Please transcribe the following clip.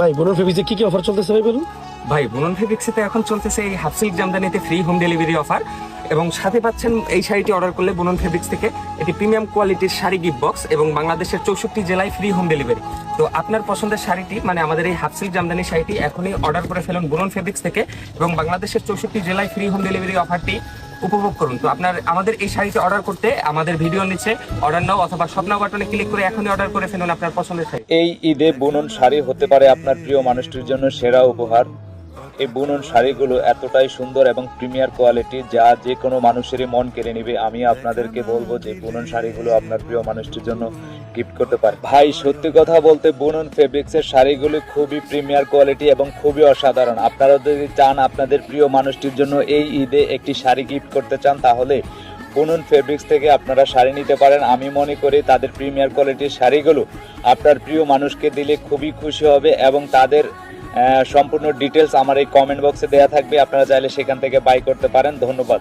ভাই বোনার ফেবিজে কি কি অফার চলতেছে ভাই বলুন? ভাই বুনন ফেব্রিক্সে এখন চলতেছে এই হাফ সিল্ক জামদানিতে ফ্রি হোম ডেলিভারি অফার এবং সাথে পাচ্ছেন এই শাড়িটি অর্ডার করলে বুনন ফেব্রিক্স থেকে এটি প্রিমিয়াম কোয়ালিটির শাড়ি গিফট বক্স এবং বাংলাদেশের চৌষট্টি জেলায় ফ্রি হোম ডেলিভারি তো আপনার পছন্দের শাড়িটি মানে আমাদের এই হাফ সিল্ক জামদানি শাড়িটি এখনই অর্ডার করে ফেলুন বুনন ফেব্রিক্স থেকে এবং বাংলাদেশের চৌষট্টি জেলায় ফ্রি হোম ডেলিভারি অফারটি উপভোগ করুন। তো আপনার, আমাদের এই শাড়িটি অর্ডার করতে আমাদের ভিডিও নিচে অর্ডার নাও অথবা স্বপ্ন বাটনে ক্লিক করে এখনই অর্ডার করে ফেলুন আপনার পছন্দের শাড়ি। এই ঈদে বুনন শাড়ি হতে পারে আপনার প্রিয় মানুষটির জন্য সেরা উপহার। এই বুনন শাড়িগুলো এতটাই সুন্দর এবং প্রিমিয়ার কোয়ালিটি যা যে কোনো মানুষেরই মন কেড়ে নিবে। আমি আপনাদেরকে বলব যে বুনন শাড়িগুলো আপনার প্রিয় মানুষটির জন্য গিফট করতে পারে। ভাই, সত্যি কথা বলতে বুনন ফেব্রিক্সের শাড়িগুলো খুবই প্রিমিয়ার কোয়ালিটি এবং খুবই অসাধারণ। আপনারা যদি চান আপনাদের প্রিয় মানুষটির জন্য এই ঈদে একটি শাড়ি গিফট করতে চান, তাহলে বুনন ফেব্রিক্স থেকে আপনারা শাড়ি নিতে পারেন। আমি মনে করি তাদের প্রিমিয়ার কোয়ালিটির শাড়িগুলো আপনার প্রিয় মানুষকে দিলে খুবই খুশি হবে এবং তাদের সম্পূর্ণ ডিটেলস আমার এই কমেন্ট বক্সে দেওয়া থাকবে। আপনারা চাইলে সেখান থেকে বাই করতে পারেন। ধন্যবাদ।